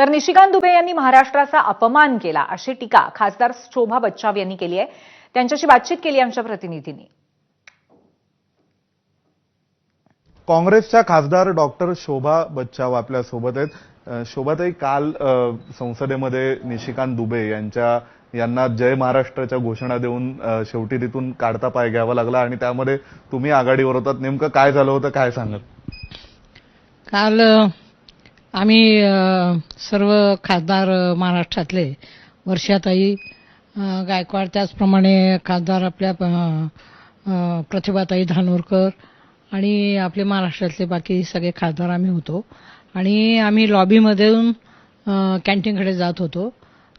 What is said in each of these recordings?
तर निशिकांत दुबे यांनी महाराष्ट्राचा अपमान केला अशी टीका खासदार शोभा बच्चाव यांनी केली आहे. त्यांच्याशी बातचीत केली आमच्या प्रतिनिधींनी. काँग्रेसच्या खासदार डॉक्टर शोभा बच्चाव आपल्यासोबत आहेत. शोभाताई काल संसदेमध्ये निशिकांत दुबे यांच्या यांना जय महाराष्ट्राच्या घोषणा देऊन शेवटी तिथून काढता पाय घ्यावा लागला आणि त्यामध्ये तुम्ही आघाडीवर होतात. नेमकं काय झालं होतं काय सांगाल? काल आम्ही सर्व खासदार महाराष्ट्रातले वर्षाताई गायकवाड त्याचप्रमाणे खासदार आपल्या प्रतिभाताई धानोरकर आणि आपले महाराष्ट्रातले बाकी सगळे खासदार आम्ही होतो. आणि आम्ही लॉबीमधून कॅन्टीनकडे जात होतो.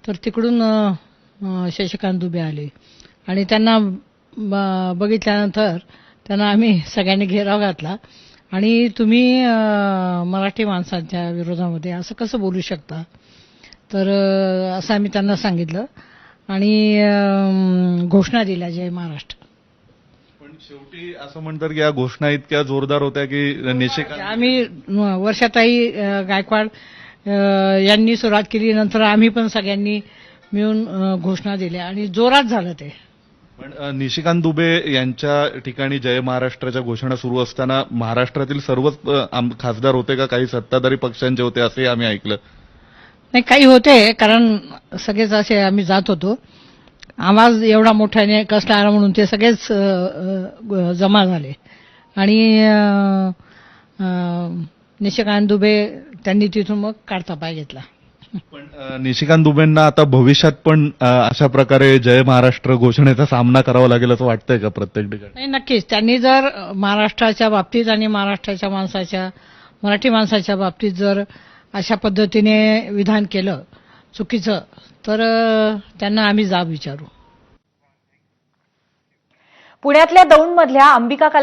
तर तिकडून शशिकांत दुबे आले. आणि त्यांना ब- बघितल्यानंतर त्यांना आम्ही सगळ्यांनी घेराव घातला. आणि तुम्ही मराठी माणसांच्या विरोधामध्ये असं कसं बोलू शकता? तर असं आम्ही त्यांना सांगितलं. आणि घोषणा दिल्या जय महाराष्ट्र. पण शेवटी असं म्हणतात की या घोषणा इतक्या जोरदार होत्या की निशिकांत आम्ही अ, वर्षाताई गायकवाड यांनी सुरुवात केली. नंतर आम्ही पण सगळ्यांनी मिळून घोषणा दिल्या. आणि जोरात झालं ते. पण निशिकांत दुबे यांच्या ठिकाणी जय महाराष्ट्राच्या घोषणा सुरू असताना महाराष्ट्रातील सर्वच खासदार होते का? काही सत्ताधारी पक्षांचे होते असे आम्ही ऐकलं. नाही काही होते कारण सगळेच असे आम्ही जात होतो. आवाज एवढा मोठ्याने कसला आला म्हणून ते सगळेच जमा झाले. आणि निशिकांत दुबे त्यांनी तिथून मग काढता पाय घेतला. पण निशिकांत दुबेंना आता भविष्यात पण अशा प्रकारे जय महाराष्ट्र घोषणेचा सामना करावा लागेल असं वाटतंय का प्रत्येक ठिकाणी? नाही नक्कीच. त्यांनी जर महाराष्ट्राच्या बाबतीत आणि महाराष्ट्राच्या माणसाच्या मराठी माणसाच्या बाबतीत जर अशा पद्धतीने विधान केलं चुकीचं तर त्यांना आम्ही जाब विचारू. पुण्यातल्या दौंडमधल्या अंबिका कला